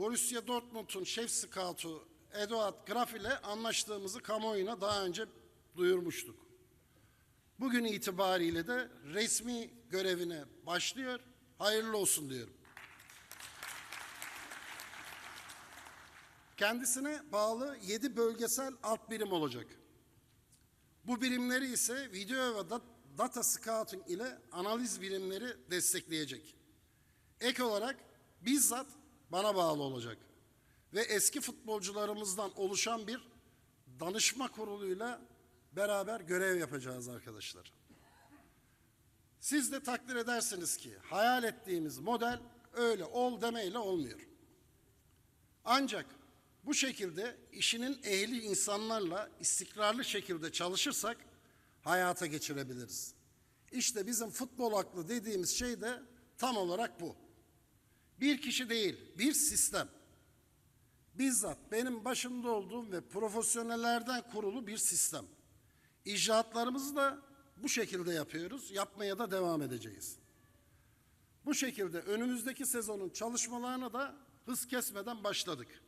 Borussia Dortmund'un şef skautu Eduard Graf ile anlaştığımızı kamuoyuna daha önce duyurmuştuk. Bugün itibariyle de resmi görevine başlıyor. Hayırlı olsun diyorum. Kendisine bağlı 7 bölgesel alt birim olacak. Bu birimleri ise video ve dat- data scouting ile analiz birimleri destekleyecek. Ek olarak bizzat bana bağlı olacak. Ve eski futbolcularımızdan oluşan bir danışma kuruluyla beraber görev yapacağız arkadaşlar. Siz de takdir edersiniz ki hayal ettiğimiz model öyle ol demeyle olmuyor. Ancak bu şekilde işinin ehli insanlarla istikrarlı şekilde çalışırsak hayata geçirebiliriz. İşte bizim futbol aklı dediğimiz şey de tam olarak bu. Bir kişi değil, bir sistem. Bizzat benim başımda olduğum ve profesyonellerden kurulu bir sistem. İcraatlarımızı da bu şekilde yapıyoruz, yapmaya da devam edeceğiz. Bu şekilde önümüzdeki sezonun çalışmalarına da hız kesmeden başladık.